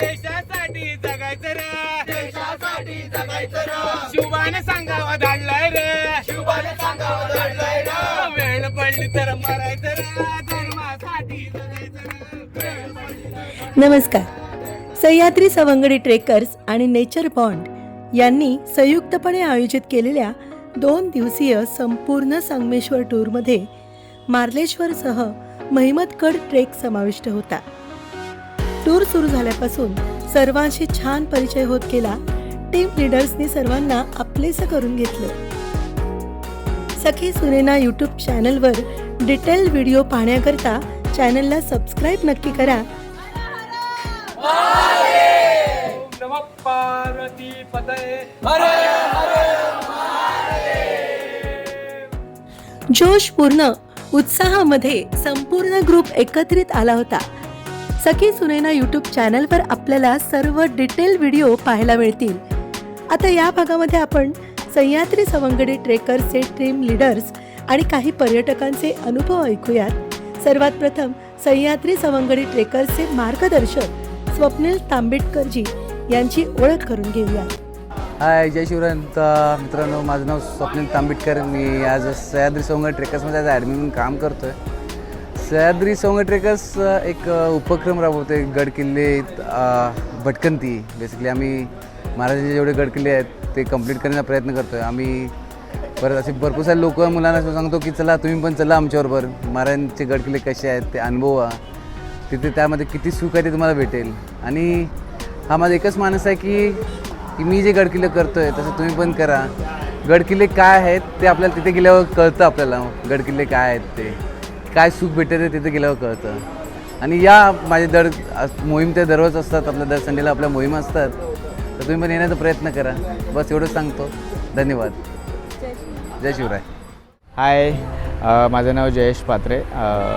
देशासाठी जगायचं रे. देशासाठी जगायचं रे. शिवाने सांगावं धाडलाय रे. शिवाने सांगावं धाडलाय रे. वेळ पडली तर मरायचं रे. धर्मासाठी जगायचं नमस्कार. सह्याद्री सवंगडी ट्रेकर्स आणि नेचर बॉन्ड यांनी संयुक्तपणे आयोजित केलेल्या दोन दिवसीय संपूर्ण संगमेश्वर टूरमध्ये मार्लेश्वरसह महिमतगड ट्रेक समाविष्ट होता. टूर सुरू झाल्यापासून सर्वांशी छान परिचय होत गेला. टीम लिडर्सनी सर्वांना आपलेसं करून घेतलं. सखी सुनेना यूट्यूब चॅनलवर डिटेल व्हिडिओ पाहण्याकरता चॅनलला सबस्क्राईब नक्की करा. जोश पार्वती उत्साहामध्ये संपूर्ण ग्रुप एकत्रित आला होता. सखी सुनेना यूट्यूब चॅनलवर आपल्याला सर्व डिटेल व्हिडिओ पाहायला मिळतील. आता या भागामध्ये आपण सह्याद्री सवंगडी ट्रेकर्सचे टीम लीडर्स आणि काही पर्यटकांचे अनुभव ऐकूयात. सर्वात प्रथम सह्याद्री सवंगडी ट्रेकर्सचे मार्गदर्शक स्वप्नील तांबेटकरजी यांची ओळख करून घेऊया हाय जय शिवराय. मित्रांनो माझं नाव स्वप्नील तांबेटकर मी आज सह्याद्री सोंग ट्रेकर्समध्ये आज ॲडमिन म्हणून काम करतो आहे सह्याद्री सोंग ट्रेकर्स एक उपक्रम राबवतो आहे गड किल्ले भटकंती. बेसिकली आम्ही महाराजांचे जेवढे गड किल्ले आहेत ते कंप्लीट करण्याचा प्रयत्न करतो आहे आम्ही परत असे भरपूर सारे लोक मुलांना सांगतो की चला तुम्ही पण चला आमच्याबरोबर महाराजांचे गड किल्ले कसे आहेत ते अनुभवा. तिथे त्यामध्ये किती सुख आहे ते तुम्हाला भेटेल. आणि हा माझा एकच माणूस आहे की की मी जे गडकिल्ले करतो आहे तसं तुम्ही पण करा. गडकिल्ले काय आहेत ते आपल्याला तिथे गेल्यावर कळतं आपल्याला. गडकिल्ले काय आहेत ते. काय सुख भेटतं ते तिथे गेल्यावर कळतं. आणि या माझे दर मोहीम ते दररोज असतात आपल्या दर संडेला आपल्या मोहीम असतात. तर तुम्ही पण येण्याचा प्रयत्न करा. बस एवढंच सांगतो. धन्यवाद. जय शिवराय. हाय. माझं नाव जयेश पात्रे.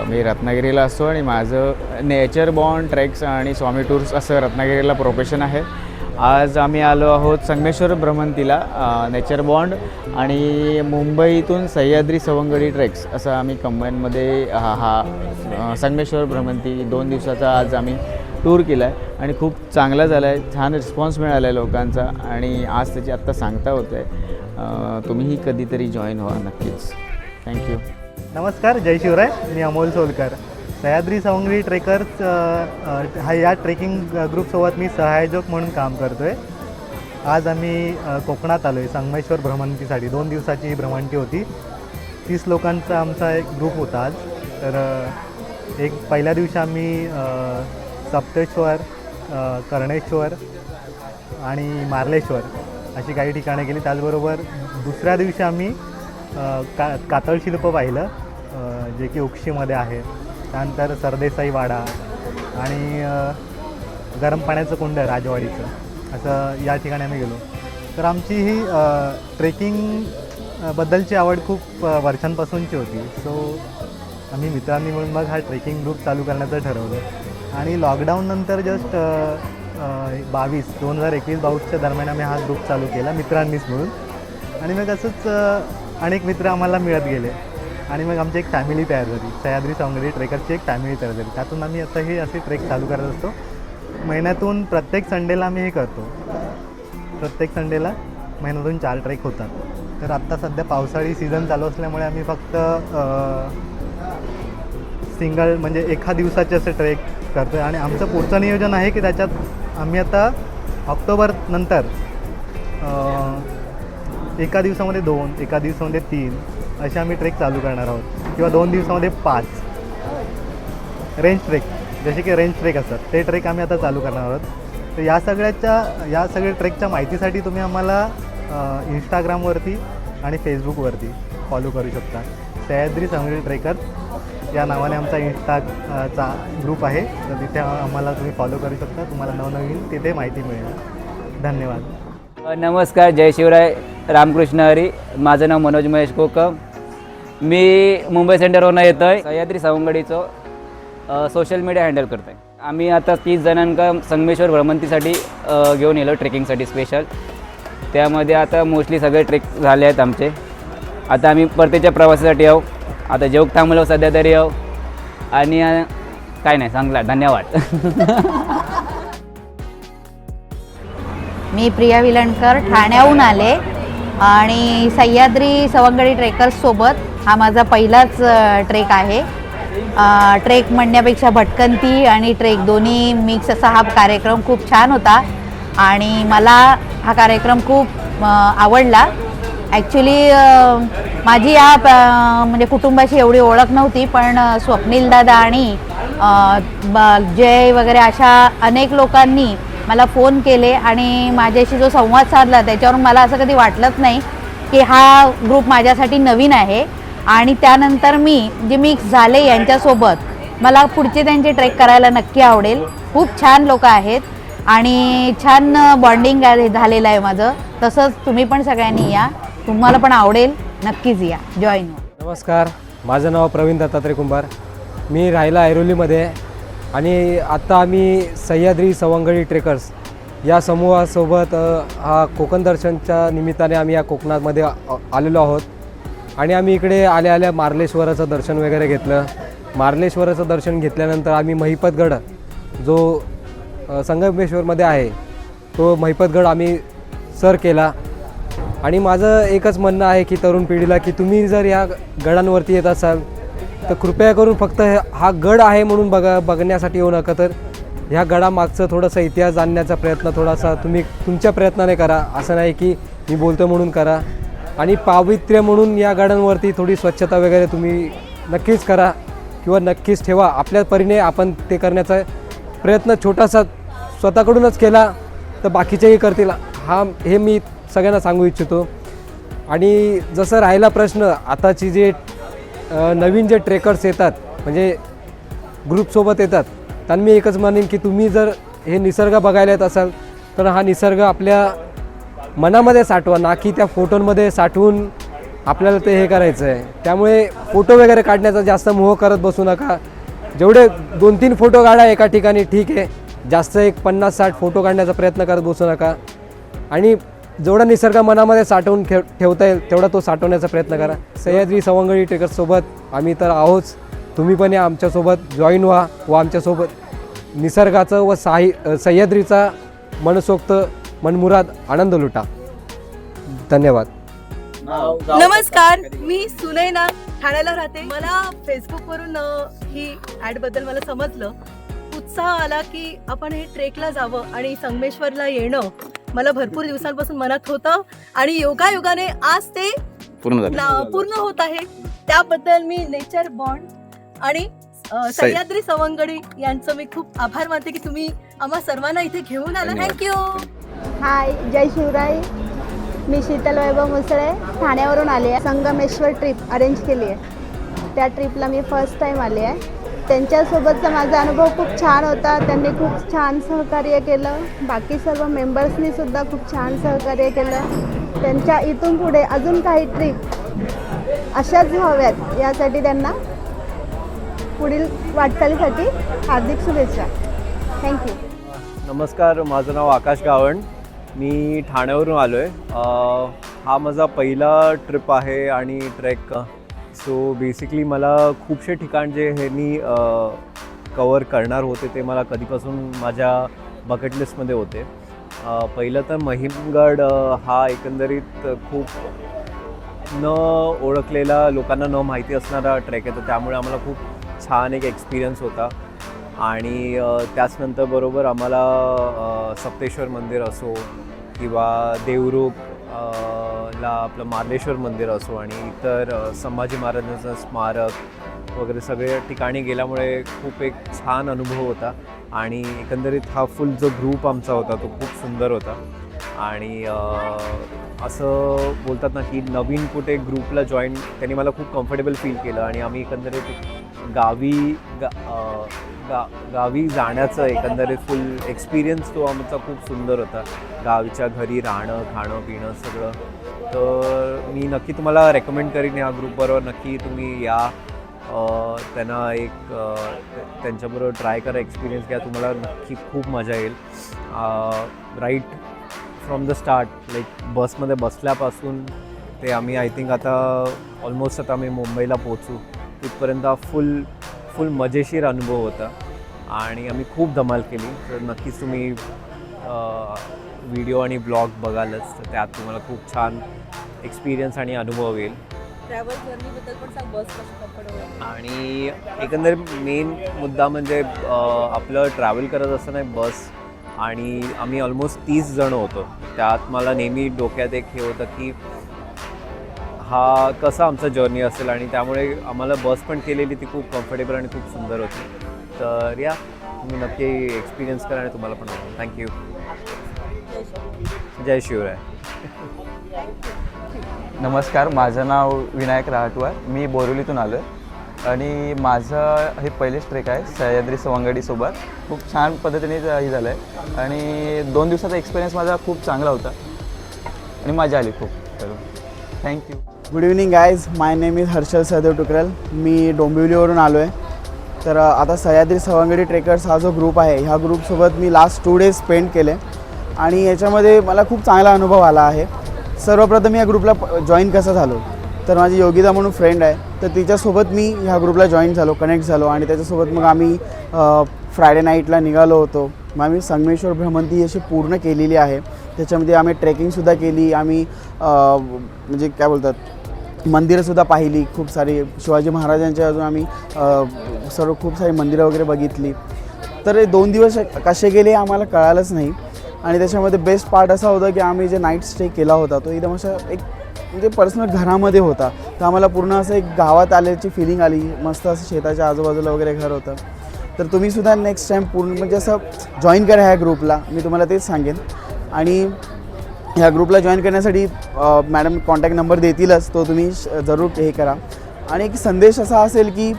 मी रत्नागिरीला असतो आणि माझं नेचर बॉन्ड ट्रेक्स आणि स्वामी टूर्स असं रत्नागिरीला प्रोफेशन आहे. आज आम्ही आलो आहोत संगमेश्वर भ्रमंतीला नेचर बॉन्ड आणि मुंबईतून सह्याद्री सवंगडी ट्रेक्स असं आम्ही कंबाईनमध्ये हा हा संगमेश्वर भ्रमंती दोन दिवसाचा आज आम्ही टूर केला आहे आणि खूप चांगला झाला आहे छान रिस्पॉन्स मिळाला आहे लोकांचा आणि आज त्याची आत्ता सांगता होतं आहे. तुम्हीही कधीतरी जॉईन व्हा नक्कीच. थँक्यू नमस्कार जय शिवराय. मी अमोल सोलकर. सह्याद्री सवंगडी ट्रेकर्स हा या ट्रेकिंग ग्रुपसोबत मी सहाय्यक म्हणून काम करतो आहे आज आम्ही कोकणात आलो आहे संगमेश्वर भ्रमंतीसाठी. दोन दिवसाची ही भ्रमंती होती. तीस लोकांचा आमचा एक ग्रुप होता आज. तर एक पहिल्या दिवशी आम्ही सप्तेश्वर कर्णेश्वर आणि मार्लेश्वर अशी काही ठिकाणं गेली त्याचबरोबर दुसऱ्या दिवशी आम्ही का कातळ शिल्प पाहिलं जे की उक्षीमध्ये आहे. त्यानंतर सरदेसाई वाडा आणि गरम पाण्याचं कुंड राजवाडीचं. असं या ठिकाणी आम्ही गेलो. तर आमची ही ट्रेकिंग बद्दलची आवड खूप वर्षांपासूनची होती. सो आम्ही मित्रांनी मिळून मग हा ट्रेकिंग ग्रुप चालू करण्याचं ठरवलं. आणि लॉकडाऊननंतर जस्ट बावीस दोन हजार एकवीस बावीसच्या दरम्यान आम्ही हा ग्रुप चालू केला मित्रांनीच मिळून. आणि मग असंच अनेक मित्र आम्हाला मिळत गेले. आणि मग आमची एक फॅमिली तयार झाली. सह्याद्री सवंगडी ट्रेकरची एक फॅमिली तयार झाली. त्यातून आम्ही आता हे असे ट्रेक चालू करत असतो. महिन्यातून प्रत्येक संडेला आम्ही हे करतो. प्रत्येक संडेला महिन्यातून चार ट्रेक होतात. तर आत्ता सध्या पावसाळी सीझन चालू असल्यामुळे आम्ही फक्त सिंगल म्हणजे एका दिवसाचे असे ट्रेक करतो आहे आणि आमचं पुढचं नियोजन आहे की त्याच्यात आम्ही आता ऑक्टोबर नंतर एका दिवसामध्ये दोन एका दिवसामध्ये तीन असे आम्ही ट्रेक चालू करणार आहोत. किंवा दोन दिवसामध्ये पाच. रेंज ट्रेक जसे की रेंज ट्रेक असतात ते ट्रेक आम्ही आता चालू करणार आहोत. तर या सगळ्याच्या या सगळ्या ट्रेकच्या माहितीसाठी तुम्ही आम्हाला इंस्टाग्रामवरती आणि फेसबुकवरती फॉलो करू शकता. सह्याद्री समुद्री ट्रेकर या नावाने आमचा इंस्टा चा ग्रुप आहे. तर तिथे आम्हाला तुम्ही फॉलो करू शकता. तुम्हाला नवनवीन तिथे माहिती मिळेल. धन्यवाद. नमस्कार. जय शिवराय. रामकृष्ण हरी माझं नाव मनोज महेश कोकम. मी मुंबई सेंटरवरून येतो आहे सह्याद्री सवंगडीचं सोशल मीडिया हँडल करतो आहे आम्ही आता तीस जणांका संगमेश्वर भ्रमंतीसाठी घेऊन येलो ट्रेकिंगसाठी स्पेशल त्यामध्ये आता मोस्टली सगळे ट्रेक झाले आहेत आमचे. आता आम्ही परतीच्या प्रवासासाठी आहो आता जेवक थांबलो सध्या तरी आहो आणि काय नाही सांगला धन्यवाद. मी प्रिया विलणकर ठाण्याहून आले. आणि सह्याद्री सवंगडी ट्रेकर्ससोबत हा माझा पहिलाच ट्रेक आहे. ट्रेक म्हणण्यापेक्षा भटकंती आणि ट्रेक दोन्ही मिक्स असा हा कार्यक्रम खूप छान होता. आणि मला हा कार्यक्रम खूप आवडला. ॲक्च्युली माझी या म्हणजे कुटुंबाशी एवढी ओळख नव्हती पण स्वप्नील दादा आणि जय वगैरे अशा अनेक लोकांनी मला फोन केले आणि माझ्याशी जो संवाद साधला त्याच्यावरून मला असं कधी वाटलंच नाही की हा ग्रुप माझ्यासाठी नवीन आहे. आणि त्यानंतर मी जे मिक्स झाले यांच्यासोबत मला पुढचे त्यांचे ट्रेक करायला नक्की आवडेल. खूप छान लोक आहेत आणि छान बॉन्डिंग झालेलं आहे माझं. तसंच तुम्ही पण सगळ्यांनी या. तुम्हाला पण आवडेल. नक्कीच या. जॉईन नमस्कार. माझं नाव प्रवीण दत्तात्रय कुंभार. मी राहिला ऐरोलीमध्ये आणि आत्ता आम्ही सह्याद्री सवंगळी ट्रेकर्स या समूहासोबत हा कोकण दर्शनच्या निमित्ताने आम्ही या कोकणामध्ये आ- आलेलो आहोत. आणि आम्ही इकडे आल्या आल्या मार्लेश्वराचं दर्शन वगैरे घेतलं. मार्लेश्वराचं दर्शन घेतल्यानंतर आम्ही महिपतगड जो संगमेश्वरमध्ये आहे तो महिपतगड आम्ही सर केला. आणि माझं एकच म्हणणं आहे की तरुण पिढीला की तुम्ही जर या गडांवरती येत असाल तर कृपया करून फक्त हे- हा गड आहे म्हणून बघा बघण्यासाठी येऊ नका तर. ह्या गडामागचं थोडंसं इतिहास जाणण्याचा प्रयत्न थोडासा तुम्ही तुमच्या प्रयत्नाने करा. असं नाही की मी बोलतो म्हणून करा. आणि पावित्र्य म्हणून या गडांवरती थोडी स्वच्छता वगैरे तुम्ही नक्कीच करा किंवा नक्कीच ठेवा. आपल्या परीने आपण ते करण्याचा प्रयत्न छोटासा स्वतःकडूनच केला तर बाकीचेही करतील. हा हे मी सगळ्यांना सांगू इच्छितो. आणि जसं राहिला प्रश्न आताची जे नवीन जे ट्रेकर्स येतात म्हणजे ग्रुपसोबत येतात त्यांना मी एकच म्हणेन की तुम्ही जर हे निसर्ग बघायला येत असाल तर हा निसर्ग आपल्या मनामध्ये साठवा ना की त्या फोटोंमध्ये साठवून आपल्याला ते हे करायचं आहे त्यामुळे फोटो वगैरे काढण्याचा जास्त मोह करत बसू नका. जेवढे दोन तीन फोटो काढा एका ठिकाणी ठीक आहे. जास्त एक पन्नास साठ फोटो काढण्याचा प्रयत्न करत बसू नका. आणि जेवढा निसर्ग मनामध्ये साठवून ठेव ठेवता येईल तेवढा तो साठवण्याचा प्रयत्न करा. सह्याद्री सवंगडी ट्रेकर्ससोबत आम्ही तर आहोत तुम्ही पण या आमच्यासोबत जॉईन व्हा व आमच्यासोबत निसर्गाचं व साही सह्याद्रीचा मनसोक्त मनमुराद आनंद लुटा. धन्यवाद. नमस्कार मी सुनैना ठाण्याला राहते. मला फेसबुकवरून ही ॲड बद्दल मला समजलं. उत्साह आला की आपण हे ट्रेकला जावं आणि संगमेश्वरला येणं मला भरपूर दिवसांपासून मनात होतं आणि योगायोगाने आज ते पूर्ण पूर्ण होत आहे. त्याबद्दल मी नेचर बॉन्ड आणि सह्याद्री सवंगडी यांचं मी खूप आभार मानते की तुम्ही आम्हा सर्वांना इथे घेऊन आला. थँक्यू हाय जय शिवराय. मी शीतल वैभव मुसळे ठाण्यावरून आली आहे. संगमेश्वर ट्रिप अरेंज केली आहे. त्या ट्रिपला मी फर्स्ट टाईम आली आहे. त्यांच्यासोबतचा माझा अनुभव खूप छान होता. त्यांनी खूप छान सहकार्य केलं. बाकी सर्व मेंबर्सनी सुद्धा खूप छान सहकार्य केलं. त्यांच्या इथून पुढे अजून काही ट्रिप अशाच व्हाव्यात यासाठी त्यांना पुढील वाटचालीसाठी हार्दिक शुभेच्छा. थँक्यू नमस्कार माझं नाव आकाश गावण. मी ठाण्यावरून आलो आहे हा माझा पहिला ट्रिप आहे आणि ट्रेक सो बेसिकली मला खूपसे ठिकाण जे हे मी कवर करणार होते ते मला कधीपासून माझ्या बकेट लिस्टमध्ये होते. पहिलं तर महिमगड हा एकंदरीत खूप न ओळखलेला लोकांना न माहिती असणारा ट्रेक आहे. तर त्यामुळे आम्हाला खूप छान एक एक्सपिरियन्स होता. आणि त्याचनंतर बरोबर आम्हाला सप्तेश्वर मंदिर असो किंवा देवरूप ला आपलं मार्लेश्वर मंदिर असो आणि इतर संभाजी महाराजांचं स्मारक वगैरे सगळे ठिकाणी गेल्यामुळे खूप एक छान अनुभव होता. आणि एकंदरीत हा फुल जो ग्रुप आमचा होता तो खूप सुंदर होता. आणि असं बोलतात ना की नवीन कुठे ग्रुपला जॉईन त्यांनी मला खूप कम्फर्टेबल फील केलं. आणि आम्ही एकंदरीत गावी गा गा गावी जाण्याचं एकंदरीत फुल एक्सपिरियन्स तो आमचा खूप सुंदर होता. गावीच्या घरी राहणं खाणं पिणं सगळं. तर मी नक्की तुम्हाला रेकमेंड करीन या ग्रुपबरोबर नक्की तुम्ही या. त्यांना एक त्यांच्याबरोबर ट्राय करा एक्सपिरियन्स घ्या. तुम्हाला नक्की खूप मजा येईल. Right from the start like बसमध्ये बसल्यापासून ते आम्ही आय थिंक आता ऑलमोस्ट आता आम्ही मुंबईला पोचू तिथपर्यंत फुल फुल मजेशीर अनुभव होता. आणि आम्ही खूप धमाल केली. तर नक्कीच तुम्ही व्हिडिओ आणि ब्लॉग बघालच तर त्यात तुम्हाला खूप छान एक्सपिरियन्स आणि अनुभव येईल. आणि एकंदरीत मेन मुद्दा म्हणजे आपलं ट्रॅव्हल करत असताना बस आणि आम्ही ऑलमोस्ट तीस जण होतो. त्यात मला नेहमी डोक्यात एक हे होतं की हा कसा आमचा जर्नी असेल? आणि त्यामुळे आम्हाला बस पण केलेली ती खूप कम्फर्टेबल आणि खूप सुंदर होती. तर या तुम्ही नक्की एक्सपिरियन्स करा आणि तुम्हाला पण थँक्यू जय शिवराय नमस्कार माझं नाव विनायक रहाटवार मी बोरिवलीतून आलो आहे आणि माझं हे पहिलेच ट्रेक आहे सह्याद्री सवंगडीसोबत खूप छान पद्धतीने हे झालं आहे आणि दोन दिवसाचा एक्सपिरियन्स माझा खूप चांगला होता. आणि मजा आली खूप. करून thank you good evening guys my name is Harshal Sahdev Tukral मी डोंबिवलीवरून आलो आहे तर आता सह्याद्री सवंगडी ट्रेकर्स हा जो ग्रुप आहे ह्या ग्रुपसोबत मी लास्ट टू डेज स्पेंड केले. आणि याच्यामध्ये मला खूप चांगला अनुभव आला आहे. सर्वप्रथम या ग्रुपला जॉईन कसं झालो? तर माझी योगिता म्हणून फ्रेंड आहे. तर तिच्यासोबत मी ह्या ग्रुपला जॉईन झालो कनेक्ट झालो आणि त्याच्यासोबत मग आम्ही फ्रायडे नाईटला निघालो होतो. मग आम्ही संगमेश्वर भ्रमंती अशी पूर्ण केलेली आहे. त्याच्यामध्ये आम्ही ट्रेकिंगसुद्धा केली. आम्ही म्हणजे काय बोलतात मंदिरंसुद्धा पाहिली. खूप सारी शिवाजी महाराजांच्या अजून आम्ही सर्व खूप सारी मंदिरं वगैरे बघितली. तर हे दोन दिवस कसे गेले आम्हाला कळालंच नाही. आणि त्याच्यामध्ये बेस्ट पार्ट असा होता की आम्ही जे नाईट स्टे केला होता तो एकदम असा एक म्हणजे पर्सनल घरामध्ये होता. तर आम्हाला पूर्ण असं एक गावात आल्याची फिलिंग आली मस्त असं शेताच्या आजूबाजूला वगैरे घर होतं. तर तुम्हीसुद्धा नेक्स्ट टाईम पूर्ण म्हणजे असं जॉईन करा ह्या ग्रुपला मी तुम्हाला तेच सांगेन. आणि ह्या ग्रुपला जॉईन करण्यासाठी मॅडम कॉन्टॅक्ट नंबर देतीलच तो तुम्ही श- जरूर हे करा. आणि एक संदेश असा असेल की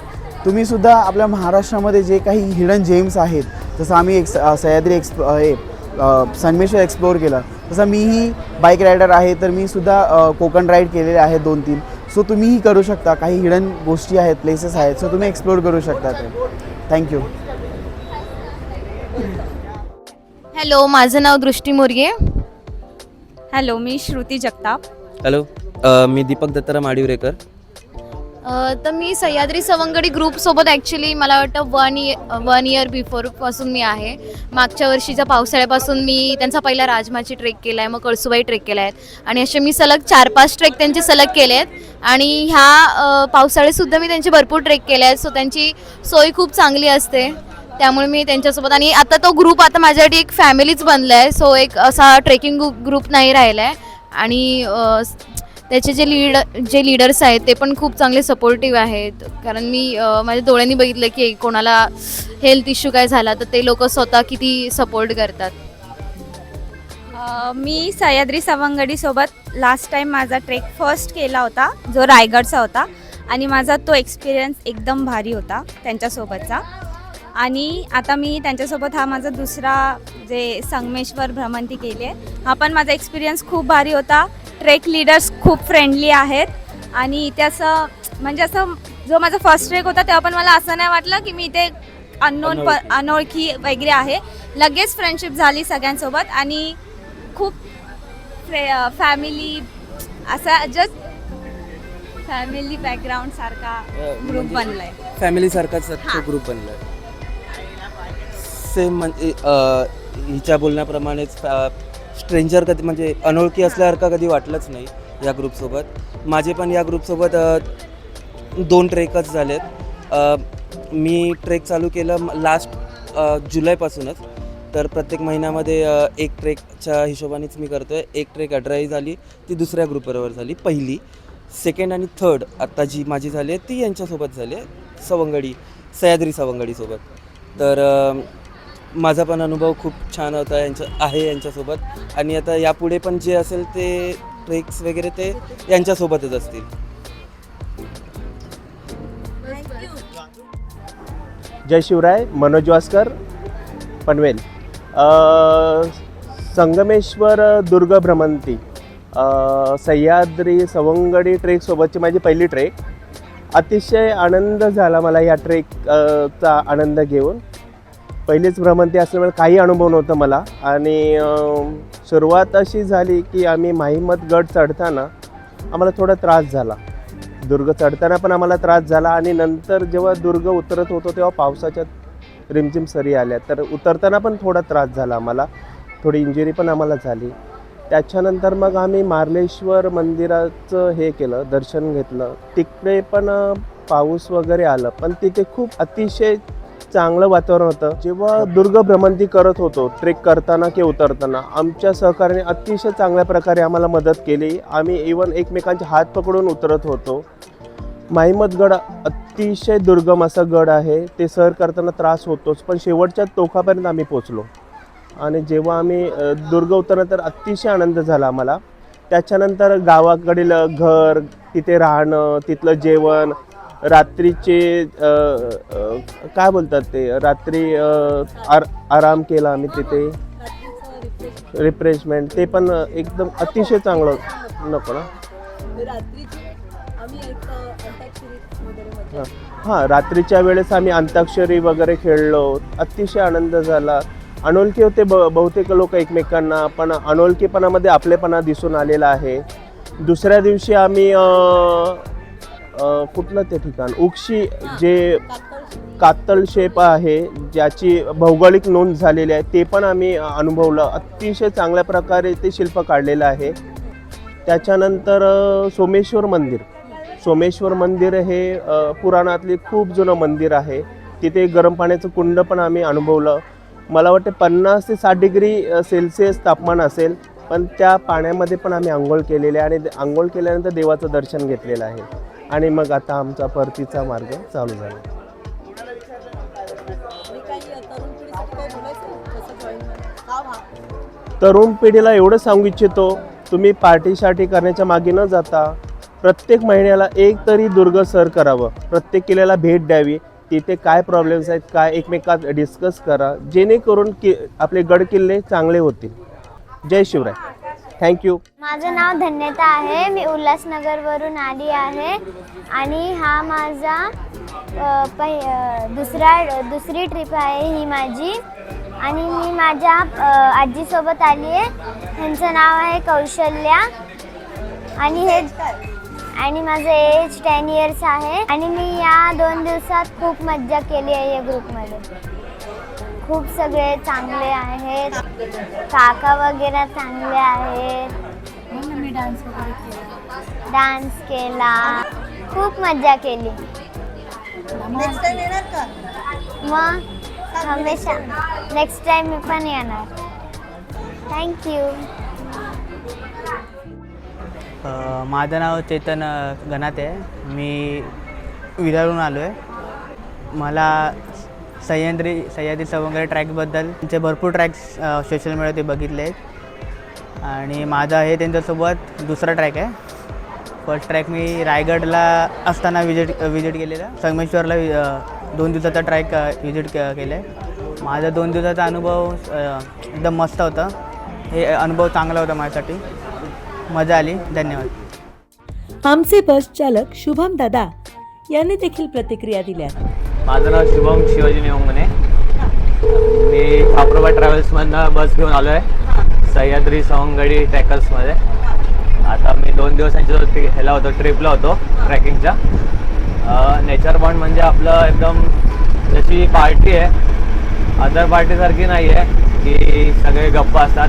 तुम्हीसुद्धा आपल्या महाराष्ट्रामध्ये जे काही हिडन जेम्स आहेत जसं आम्ही एक सह्याद्री एक्सप हे संगमेश्वर एक्सप्लोअर केलं. तसं मीही बाईक रायडर आहे तर मी सुद्धा कोकण राईड केलेले आहेत दोन तीन. सो तुम्हीही करू शकता. काही हिडन गोष्टी आहेत प्लेसेस आहेत. सो तुम्ही एक्सप्लोअर करू शकता ते. थँक्यू हॅलो माझं नाव दृष्टी मोरगे. हॅलो मी श्रुती जगताप. हॅलो मी दीपक दत्ताराम आडिवरेकर. तर मी सह्याद्री सवंगडी ग्रुपसोबत ॲक्च्युली मला वाटतं वन इयर वन इयर बिफोरपासून मी आहे. मागच्या वर्षीच्या पावसाळ्यापासून मी त्यांचा पहिला राजमाची ट्रेक केला आहे मग कळसुबाई ट्रेक केला आहे आणि असे मी सलग चार पाच ट्रेक त्यांचे सलग केले आहेत आणि ह्या पावसाळ्यातसुद्धा मी त्यांचे भरपूर ट्रेक केले आहेत सो त्यांची सोय खूप चांगली असते. त्यामुळे मी त्यांच्यासोबत आणि आता तो ग्रुप आता माझ्यासाठी एक फॅमिलीच बनला आहे सो एक असा ट्रेकिंग ग्रुप नाही राहिला आहे आणि त्याचे जे लीड जे लीडर्स आहेत ते पण खूप चांगले सपोर्टिव्ह आहेत. कारण मी माझ्या डोळ्यांनी बघितलं की कोणाला हेल्थ इश्यू काय झाला तर ते लोक स्वतः किती सपोर्ट करतात. मी सह्याद्री सवंगडीसोबत लास्ट टाईम माझा ट्रेक फर्स्ट केला होता जो रायगडचा होता आणि माझा तो एक्सपिरियन्स एकदम भारी होता त्यांच्यासोबतचा. आणि आता मी त्यांच्यासोबत हा माझा दुसरा जे संगमेश्वर भ्रमंती केली आहे हा पण माझा एक्सपिरियन्स खूप भारी होता. ट्रेक लीडर्स खूप फ्रेंडली आहेत. आणि इथे असं म्हणजे असं जो माझा फर्स्ट ट्रेक होता तेव्हा पण मला असं नाही वाटलं की मी इथे अननोन प अनोळखी वगैरे आहे. लगेच फ्रेंडशिप झाली सगळ्यांसोबत आणि खूप फ्रे फॅमिली असा जस्ट फॅमिली बॅकग्राऊंड सारखा ग्रुप बनलाय. फॅमिलीसारखाच तो ग्रुप बनला आहे सेम म्हणजे हिच्या बोलण्याप्रमाणेच स्ट्रेंजर कधी म्हणजे अनोळखी असल्यासारखं कधी वाटलंच नाही या ग्रुपसोबत माझे पण या ग्रुपसोबत दोन ट्रेकच झालेत. मी ट्रेक चालू केलं लास्ट जुलैपासूनच. तर प्रत्येक महिन्यामध्ये एक ट्रेकच्या हिशोबानेच मी करतो आहे एक ट्रेक अड्राई झाली ती दुसऱ्या ग्रुपबरोबर झाली पहिली. सेकंड आणि थर्ड आत्ता जी माझी झाली आहे ती यांच्यासोबत झाली आहे सवंगडी सह्याद्री सवंगडीसोबत तर माझा पण अनुभव खूप छान होता यांच्या आहे यांच्यासोबत. आणि आता यापुढे पण जे असेल ते ट्रेक्स वगैरे ते यांच्यासोबतच असतील. जय शिवराय मनोज वास्कर पनवेल. संगमेश्वर दुर्ग भ्रमंती. सह्याद्री सवंगडी ट्रेकसोबतची माझी पहिली ट्रेक अतिशय आनंद झाला मला या ट्रेक चा आनंद घेऊन. पहिलीच भ्रमंती असल्यामुळे काही अनुभव नव्हता मला. आणि सुरुवात अशी झाली की आम्ही माहीमत गड चढताना आम्हाला थोडा त्रास झाला. दुर्ग चढताना पण आम्हाला त्रास झाला आणि नंतर जेव्हा दुर्ग उतरत होतो तेव्हा पावसाच्या रिमझिम सरी आल्या. तर उतरताना पण थोडा त्रास झाला आम्हाला. थोडी इंजुरी पण आम्हाला झाली. त्याच्यानंतर मग आम्ही मार्लेश्वर मंदिराचं हे केलं दर्शन घेतलं. तिकडे पण पाऊस वगैरे आलं. पण तिथे खूप अतिशय चांगलं वातावरण होतं. जेव्हा दुर्ग भ्रमंती करत होतो ट्रेक करताना किंवा उतरताना आमच्या सहकार्याने अतिशय चांगल्या प्रकारे आम्हाला मदत केली. आम्ही इवन एकमेकांचे हात पकडून उतरत होतो. माहिमतगड अतिशय दुर्गम असा गड आहे. ते सर करताना त्रास होतोच पण शेवटच्या टोकापर्यंत आम्ही पोचलो आणि जेव्हा आम्ही दुर्ग उतरलं तर अतिशय आनंद झाला आम्हाला. त्याच्यानंतर गावाकडील घर तिथे राहणं तिथलं जेवण रात्रीचे काय बोलतात ते? रात्री आर आराम केला आम्ही तिथे. रिफ्रेशमेंट ते पण एकदम अतिशय चांगलं नको ना? हां. हां रात्रीच्या वेळेस आम्ही अंताक्षरी वगैरे खेळलो. अतिशय आनंद झाला. अनोळखी होते ब बहुतेक लोक एकमेकांना पण अनोळखीपणामध्ये आपलेपणा दिसून आलेला आहे. दुसऱ्या दिवशी आम्ही अ, कुठलं ते ठिकाण? उक्षी जे कातळ शेप आहे ज्याची भौगोलिक नोंद झालेली आहे ते पण आम्ही अनुभवलं. अतिशय चांगल्या प्रकारे ते शिल्प काढलेलं आहे. त्याच्यानंतर अ, सोमेश्वर मंदिर. सोमेश्वर मंदिर हे अ, पुराणातले खूप जुनं मंदिर आहे. तिथे गरम पाण्याचं कुंड पण आम्ही अनुभवलं. मला वाटते पन्नास ते साठ डिग्री अ, सेल्सिअस तापमान असेल पण त्या पाण्यामध्ये पण आम्ही आंघोळ केलेले आहे आणि आंघोळ केल्यानंतर देवाचं दर्शन घेतलेलं आहे. आणि मग आता आमचा परतीचा मार्ग चालू झाला. तरुण पिढीला एवढं सांगू इच्छितो तुम्ही पार्टी शार्टी करण्याच्या मागे न जाता प्रत्येक महिन्याला एक तरी दुर्ग सर करावं. प्रत्येक किल्ल्याला भेट द्यावी. तिथे काय प्रॉब्लेम्स आहेत काय एकमेकात डिस्कस करा. जेणेकरून कि आपले गड किल्ले चांगले होतील. जय शिवराय. थँक्यू माझं नाव धन्यता आहे. मी उल्हासनगरवरून आली आहे. आणि हा माझा अ, पहि अ, दुसरा दुसरी ट्रिप आहे ही माझी. आणि मी माझ्या अ, आजीसोबत आली आहे. त्यांचं नाव आहे कौशल्या. आणि हे आणि माझं एज टेन इयर्स आहे. आणि मी या दोन दिवसात खूप मज्जा केली आहे या ग्रुपमध्ये खूप सगळे चांगले आहेत. काका वगैरे चांगले आहेत. मी डान्स वगैरे केला. डान्स केला. खूप मज्जा केली. मग हमेशा. नेक्स्ट टाइम मी पण येणार. थँक्यू माझं नाव चेतन अ, गणाते आहे. मी विरारून आलो आहे मला सह्याद्री सह्याद्री सवंगडी ट्रॅकबद्दल. त्यांचे भरपूर ट्रॅक्स सोशल मीडियावरती बघितले आहेत. आणि माझा हे त्यांच्यासोबत दुसरा ट्रॅक आहे. फर्स्ट ट्रॅक मी रायगडला असताना विजिट विजिट केलेला. संगमेश्वरला वि- दोन दिवसाचा ट्रॅक विजिट के केला आहे माझा दोन दिवसाचा अनुभव एकदम मस्त होता. हे अनुभव चांगला होता माझ्यासाठी. मजा आली. धन्यवाद. आमचे बस चालक शुभम दादा यांनी देखील प्रतिक्रिया दिल्या माझं नाव शुभम शिवाजी नेवंगणे मी ठाकरोबा ट्रॅव्हल्समधनं बस घेऊन आलो आहे सह्याद्री सवंगडी ट्रॅकर्समध्ये आता मी दोन दिवसांच्या ह्याला होतो ट्रिपला होतो ट्रॅकिंगच्या नेचर बॉन्ड म्हणजे आपलं एकदम जशी पार्टी आहे अदर पार्टीसारखी नाही आहे की सगळे गप्पा असतात.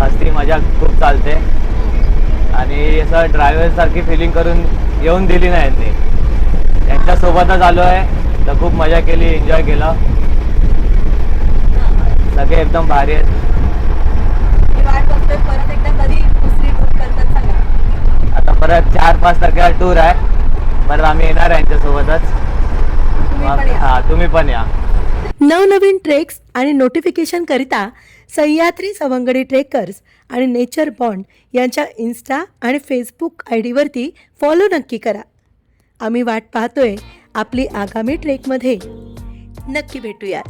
हस्ती मजा खूप चालते. आणि असं ड्रायव्हरसारखी फिलिंग करून येऊन दिली नाही त्यांनी त्यांच्यासोबतच आलो आहे तर खूप मजा केली एन्जॉय केला. सगळे एकदम भारी आहेत. आता परत चार पाच तारखेला टूर आहे परत आम्ही येणार आहे यांच्यासोबतच. हा तुम्ही पण या. नवनवीन ट्रेक्स आणि नोटिफिकेशन करिता सह्याद्री सवंगडी ट्रेकर्स आणि नेचर बॉन्ड यांच्या इन्स्टा आणि फेसबुक आय डीवरती फॉलो नक्की करा. आम्ही वाट पाहतोय. आपली आगामी ट्रेकमध्ये. नक्की भेटूयात.